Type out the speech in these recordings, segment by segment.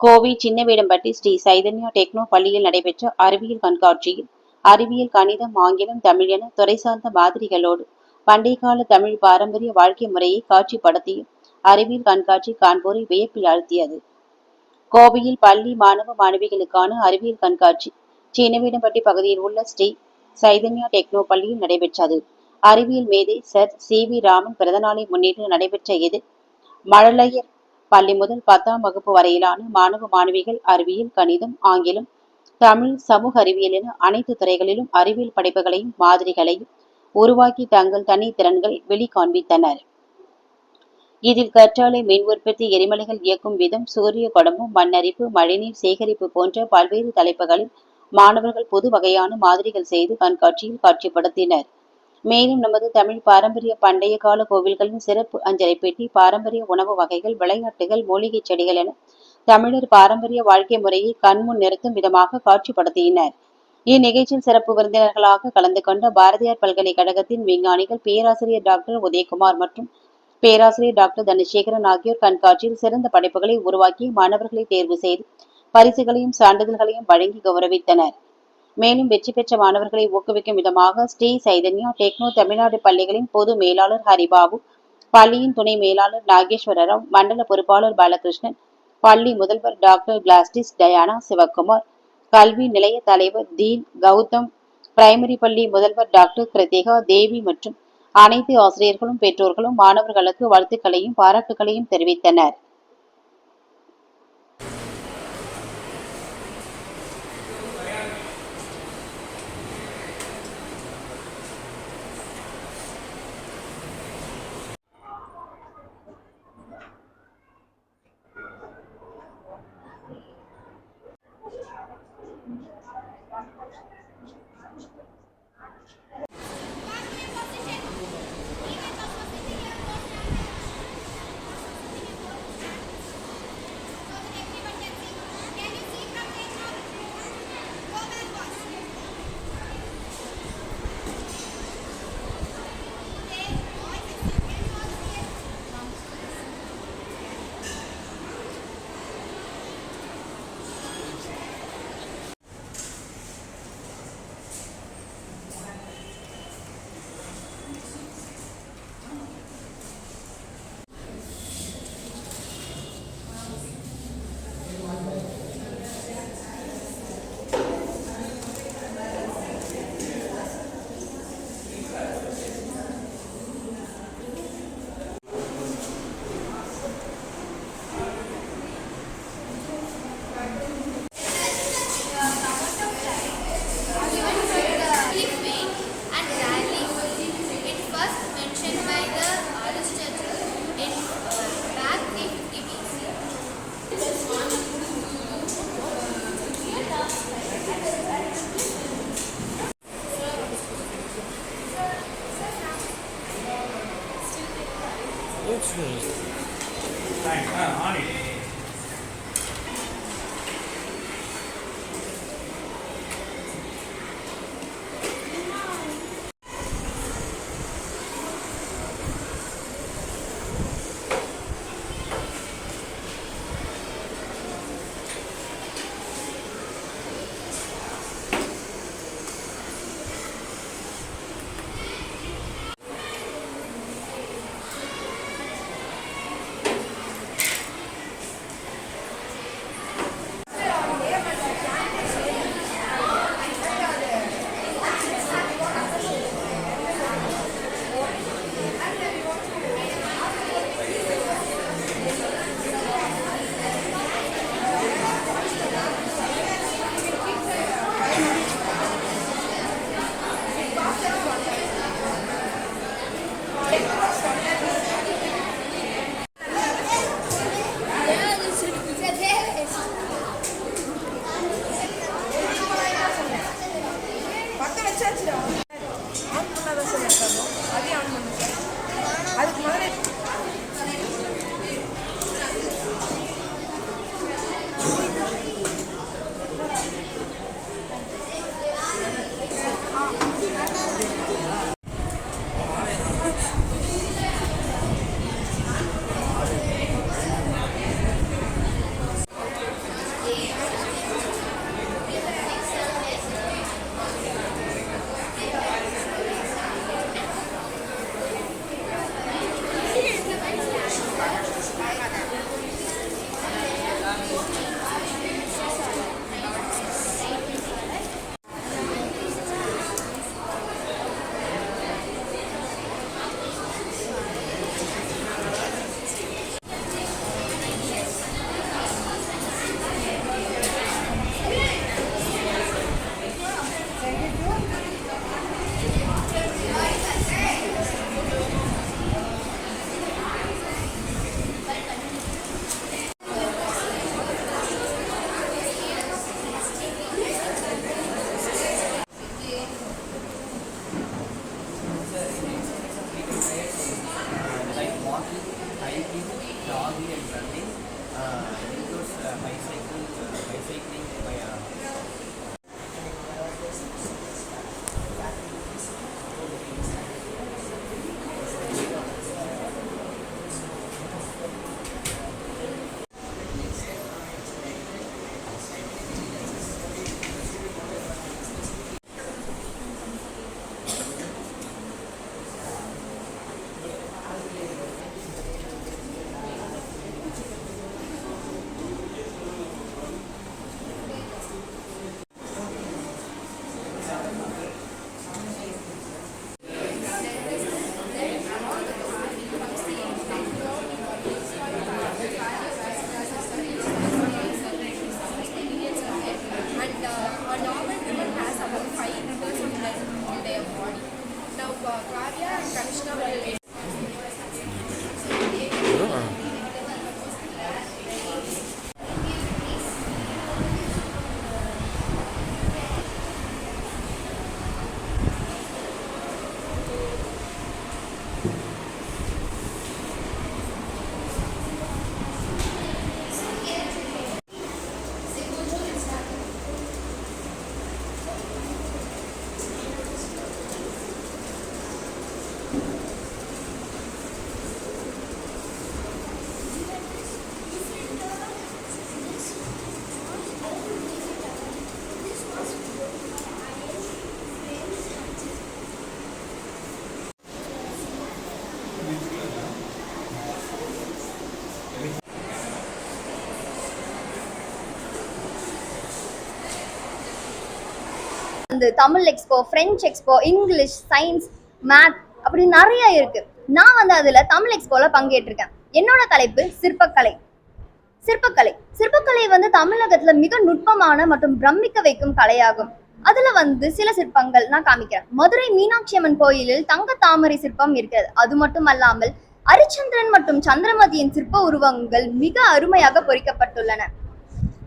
Kovai Chinnavedampatti Sri Chaitanya techno பள்ளியில் நடைபெற்ற அறிவியல் கண்காட்சியில் அறிவியல் கணிதம் ஆங்கிலம் தமிழ் என துறை சார்ந்த மாதிரிகளோடு பண்டைய கால தமிழ் பாரம்பரிய வாழ்க்கை முறையை காட்சிப்படுத்தியும் அறிவியல் கண்காட்சி காண்போரை வியப்பில் ஆழ்த்தியது. கோவையில் பள்ளி மாணவ மாணவிகளுக்கான அறிவியல் கண்காட்சி சீனவேடம்பட்டி பகுதியில் உள்ள ஸ்ரீ சைதன்யா டெக்னோ பள்ளியில் நடைபெற்றது. அறிவியல் மேதை சர் சி வி ராமன் பிறந்தநாளை முன்னிட்டு நடைபெற்ற இது மழலையர் பள்ளி முதல் பத்தாம் வகுப்பு வரையிலான மாணவ மாணவிகள் அறிவியல் கணிதம் ஆங்கிலம் தமிழ் சமூக அறிவியல் என அனைத்து துறைகளிலும் அறிவியல் படைப்புகளையும் மாதிரிகளையும் உருவாக்கி தங்கள் தனித்திறன்கள் வெளிக்காண்பித்தனர். இதில் கற்றாழை மின் உற்பத்தி எரிமலைகள் இயக்கும் விதம் சூரிய குடம்பம் மண்ணரிப்பு மழைநீர் சேகரிப்பு போன்ற பல்வேறு தலைப்புகளில் மாணவர்கள் புது வகையான மாதிரிகள் செய்து கண்காட்சியில் காட்சிப்படுத்தினர். மேலும் நமது தமிழ் பாரம்பரிய பண்டைய கால கோவில்களின் சிறப்பு அஞ்சலை பெட்டி பாரம்பரிய உணவு வகைகள் விளையாட்டுகள் மூலிகை செடிகள் என தமிழர் பாரம்பரிய வாழ்க்கை முறையை கண்முன் நிறுத்தும் விதமாக காட்சிப்படுத்தினர். இந்நிகழ்ச்சியில் சிறப்பு விருந்தினர்களாக கலந்து கொண்ட பாரதியார் பல்கலைக்கழகத்தின் விஞ்ஞானிகள் பேராசிரியர் டாக்டர் உதயகுமார் மற்றும் பேராசிரியர் டாக்டர் தனசேகரன் ஆகியோர் கண்காட்சியில் சிறந்த படைப்புகளை உருவாக்கி மாணவர்களை தேர்வு செய்து பரிசுகளையும் சான்றிதழ்களையும் வழங்கி கௌரவித்தனர். மேலும் வெற்றி பெற்ற மாணவர்களை ஊக்குவிக்கும் விதமாக ஸ்ரீ சைதன்யா டெக்னோ தமிழ்நாடு பள்ளிகளின் பொது மேலாளர் ஹரிபாபு பள்ளியின் துணை மேலாளர் நாகேஸ்வரராவ் மண்டல பொறுப்பாளர் பாலகிருஷ்ணன் பள்ளி முதல்வர் டாக்டர் கிளாஸ்டிஸ் டயானா சிவக்குமார் கல்வி நிலைய தலைவர் தீன் கௌதம் பிரைமரி பள்ளி முதல்வர் டாக்டர் கிருத்திகா தேவி மற்றும் அனைத்து ஆசிரியர்களும் பெற்றோர்களும் மாணவர்களுக்கு வாழ்த்துக்களையும் பாராட்டுகளையும் தெரிவித்தனர். வந்து Tamil expo French expo English science math அப்படி நிறைய இருக்கு. நான் வந்து அதுல தமிழ் எக்ஸ்போல பங்கேற்றிருக்கேன். என்னோட தலைப்பு சிற்பக்கலை. சிற்பக்கலை. சிற்பக்கலை வந்து தமிழகத்துல மிக நுட்பமான மற்றும் பிரமிக்க வைக்கும் கலையாகும். அதுல வந்து சில சிற்பங்கள் நான் காமிக்கிறேன். மதுரை மீனாட்சி அம்மன் கோயிலில் தங்க தாமரை சிற்பம் இருக்கிறது. அது மட்டும் அல்லாமல் அரிச்சந்திரன் மற்றும் சந்திரமதியின் சிற்ப உருவங்கள் மிக அருமையாக பொறிக்கப்பட்டுள்ளன.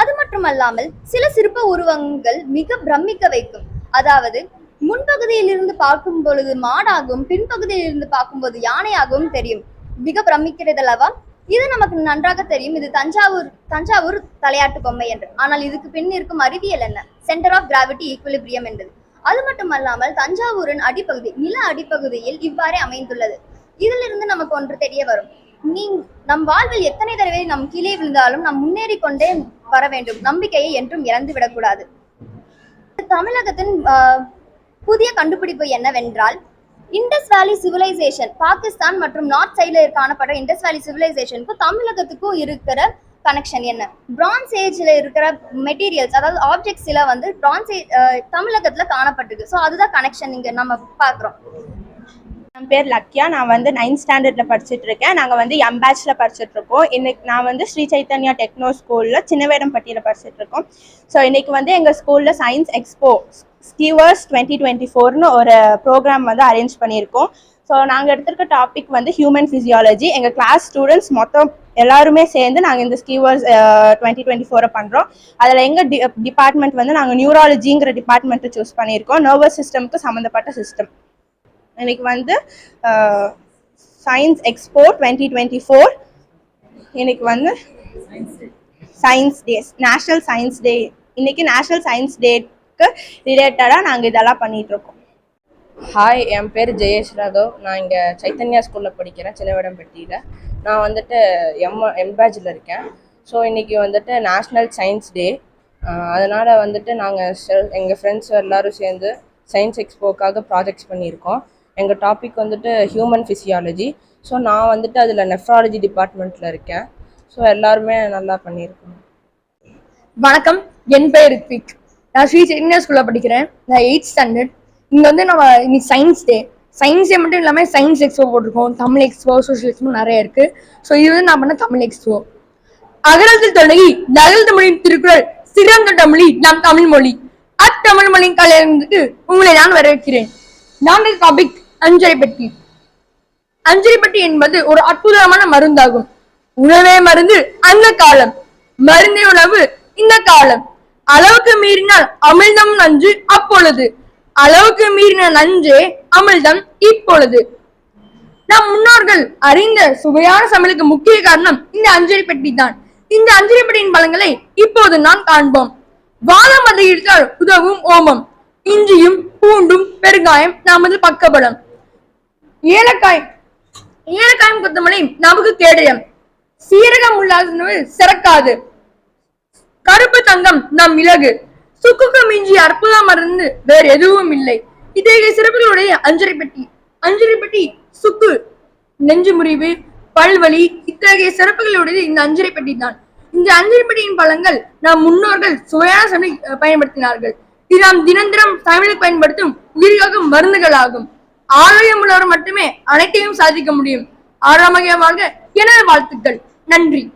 அது மட்டுமல்லாமல் சில சிற்ப உருவங்கள் மிக பிரமிக்க வைக்கும். அதாவது முன்பகுதியில் இருந்து பார்க்கும் பொழுது மாடாகவும் பின்பகுதியில் இருந்து பார்க்கும்போது யானையாகவும் தெரியும். மிக பிரமிக்கிறது அல்லவா? இது நமக்கு நன்றாக தெரியும். இது தஞ்சாவூர் தஞ்சாவூர் தலையாட்டு பொம்மை என்று. ஆனால் இதுக்கு பின் இருக்கும் அறிவியல் என்ன? சென்டர் ஆஃப் கிராவிட்டி ஈக்குலிபிரியம் என்றது அது மட்டுமல்லாமல் தஞ்சாவூரின் அடிப்பகுதி நில அடிப்பகுதியில் இவ்வாறே அமைந்துள்ளது. இதிலிருந்து நமக்கு ஒன்று தெரிய வரும். நீ நம் வாழ்வில் எத்தனை தடவை நம் கீழே விழுந்தாலும் நாம் முன்னேறி கொண்டே வர வேண்டும். நம்பிக்கையை என்றும் இறந்து விடக்கூடாது தமிழகத்தின் புதிய கண்டுபிடிப்பு என்னவென்றால் இண்டஸ் வேலி சிவிலைசேஷன் பாகிஸ்தான் மற்றும் நார்த் சைடில் காணப்படுற இண்டஸ் வேலி சிவிலைசேஷனுக்கு தமிழகத்துக்கும் இருக்கிற கனெக்ஷன் என்ன? பிரான்ஸ் ஏஜ்ல இருக்கிற மெட்டீரியல்ஸ் அதாவது ஆப்ஜெக்ட்ஸ்ல வந்து பிரான்ஸ் தமிழகத்துல காணப்பட்டிருக்கு. ஸோ அதுதான் கனெக்ஷன் இங்க நம்ம பார்க்குறோம். என் பேர் லக்யா நான் வந்து நைன்த் ஸ்டாண்டர்டில் படிச்சுட்டு இருக்கேன் நாங்கள் வந்து எம் பேட்ச்சில் படிச்சுட்டு இருக்கோம் இன்னைக்கு நான் வந்து ஸ்ரீ சைத்தன்யா டெக்னோ ஸ்கூலில் சின்னவேடம்பட்டியில் படிச்சுட்டு இருக்கோம் ஸோ இன்னைக்கு வந்து எங்கள் ஸ்கூலில் சயின்ஸ் எக்ஸ்போ ஸ்கீவர்ஸ் டுவெண்ட்டி டுவெண்ட்டி ஃபோர்னு ஒரு ப்ரோக்ராம் வந்து அரேஞ்ச் பண்ணியிருக்கோம். ஸோ நாங்கள் எடுத்திருக்க டாபிக் வந்து ஹியூமன் ஃபிசியாலஜி எங்கள் கிளாஸ் ஸ்டூடெண்ட்ஸ் மொத்தம் எல்லாருமே சேர்ந்து நாங்கள் இந்த ஸ்கீவர்ஸ் டுவெண்ட்டி டுவெண்ட்டி ஃபோரை பண்ணுறோம் அதில் எங்கள் டி டிபார்ட்மெண்ட் வந்து நாங்கள் நியூராலஜிங்கிற டிபார்ட்மெண்ட்டை சூஸ் பண்ணியிருக்கோம். நர்வஸ் சிஸ்டம்க்கு சம்மந்தப்பட்ட சிஸ்டம் இன்னைக்கு வந்து science expo twenty twenty four இன்னைக்கு வந்து science day national science day இன்னைக்கு நேஷ்னல் சயின்ஸ் டேக்கு ரிலேட்டடாக நாங்கள் இதெல்லாம் பண்ணிகிட்ருக்கோம் ஹாய் என் பேர் ஜெயேஷ் ராதவ். நான் இங்கே சைத்தன்யா ஸ்கூலில் படிக்கிறேன் சின்னவடம்பட்டியில் நான் வந்துட்டு எம் எம்பேஜில் இருக்கேன். ஸோ இன்றைக்கி வந்துட்டு நேஷ்னல் சயின்ஸ் டே அதனால் வந்துட்டு நாங்கள் எங்கள் ஃப்ரெண்ட்ஸ் எல்லோரும் சேர்ந்து சயின்ஸ் எக்ஸ்போக்காக ப்ராஜெக்ட்ஸ் பண்ணியிருக்கோம். எங்கள் டாபிக் வந்துட்டு ஹியூமன் ஃபிசியாலஜி ஸோ நான் வந்துட்டு அதில் நெஃப்ராலஜி டிபார்ட்மெண்ட்டில் இருக்கேன். ஸோ எல்லாருமே நல்லா பண்ணியிருக்கோம். வணக்கம். என் பெயர் ரித்விக். நான் ஸ்ரீ சைத்தன்யா ஸ்கூலில் படிக்கிறேன். நான் எயிட் ஸ்டாண்டர்ட் இங்கே வந்து நம்ம இன்னைக்கு சயின்ஸ் டே சயின்ஸ் டே மட்டும் இல்லாமல் சயின்ஸ் எக்ஸ்போ போட்டிருக்கோம். தமிழ் எக்ஸ்போ சோஷியல் எக்ஸ்போ நிறைய இருக்குது ஸோ இது வந்து நான் பண்ண தமிழ் எக்ஸ்போ அகரத்தில் தொடங்கி நகல் தமிழின் திருக்குறள் சிறந்த தமிழி நம் தமிழ் மொழி. அத்தமிழ் மொழியின் கலையிலிருந்து உங்களை நான் வரவேற்கிறேன். நாங்கள் டாபிக் அஞ்சரை பெட்டி. என்பது ஒரு அற்புதமான மருந்தாகும். உணவே மருந்து அந்த காலம். மருந்தே உணவு இந்த காலம். அளவுக்கு மீறினால் அமிழ்தம் நஞ்சு அப்பொழுது. அளவுக்கு மீறின நஞ்சே அமிழ்தம் இப்பொழுது. நம் முன்னோர்கள் அறிந்த சுவையான சமையலுக்கு முக்கிய காரணம் இந்த அஞ்சலி பெட்டி தான். இந்த அஞ்சலி பெட்டியின் பலங்களை இப்போது நாம் காண்போம். வாதம் அதிகரித்தால் உதவும் ஓமம். இஞ்சியும் பூண்டும் பெருங்காயம் நமது பக்கபலம். ஏலக்காய். ஏலக்காயும் கொத்தமல்லி நமக்கு கேடயம். சீரகம் உள்ளாத சிறக்காது. கருப்பு தங்கம் நம் மிளகு சுக்குக்கு மிஞ்சி அற்புத மருந்து வேறு எதுவும் இல்லை. இத்தகைய சிறப்புகளுடைய அஞ்சரை பெட்டி. அஞ்சரை பெட்டி சுக்கு நெஞ்சு முறிவு பல்வலி இத்தகைய சிறப்புகளுடைய இந்த அஞ்சரை பெட்டி தான். இந்த அஞ்சரை பெட்டியின் பழங்கள் நம் முன்னோர்கள் சுவையான சமையல் பயன்படுத்தினார்கள். இது நாம் தினந்திரம் சமையலுக்கு பயன்படுத்தும் உயிர்காக்கும் மருந்துகள் ஆகும் ஆரோக்கியம் உள்ளவர் மட்டுமே அனைத்தையும் சாதிக்க முடியும். ஆரோக்கியமாக எனது வாழ்த்துக்கள். நன்றி.